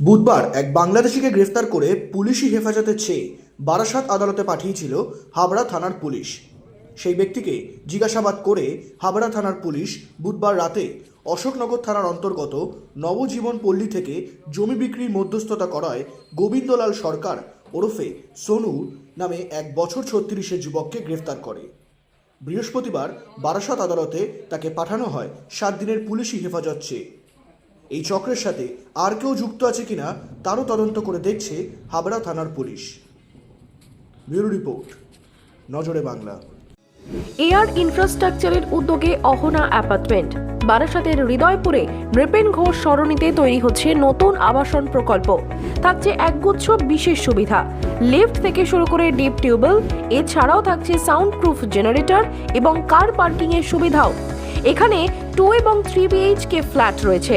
বুধবার এক বাংলাদেশিকে গ্রেফতার করে পুলিশি হেফাজতে চেয়ে বারাসাত আদালতে পাঠিয়েছিল হাবড়া থানার পুলিশ। সেই ব্যক্তিকে জিজ্ঞাসাবাদ করে হাবড়া থানার পুলিশ বুধবার রাতে অশোকনগর থানার অন্তর্গত নবজীবন পল্লী থেকে জমি বিক্রির মধ্যস্থতা করায় গোবিন্দলাল সরকার ওরফে সোনু নামে এক বছর ছত্রিশের যুবককে গ্রেফতার করে। বৃহস্পতিবার বারাসাত আদালতে তাকে পাঠানো হয় সাত দিনের পুলিশি হেফাজত চেয়ে। এই চক্রের সাথে আর কেউ যুক্ত আছে কিনা তারও তদন্ত করে দেখছে হাবড়া থানার পুলিশ। ব্যুরো রিপোর্ট, নজরে বাংলা। এয়ার ইনফ্রাস্ট্রাকচারের উদ্যোগে অহনা অ্যাপার্টমেন্ট। বারাসাতের হৃদয়পুরে নৃপেন ঘোষ সরণিতে তৈরি হচ্ছে নতুন আবাসন প্রকল্প। থাকছে একগুচ্ছ বিশেষ সুবিধা। লিফট থেকে শুরু করে ডিপ টিউবওয়েল, এছাড়াও থাকছে সাউন্ড প্রুফ জেনারেটর এবং কার পার্কিংয়ের সুবিধাও। এখানে টু এবং থ্রি বিএইচকে ফ্ল্যাট রয়েছে।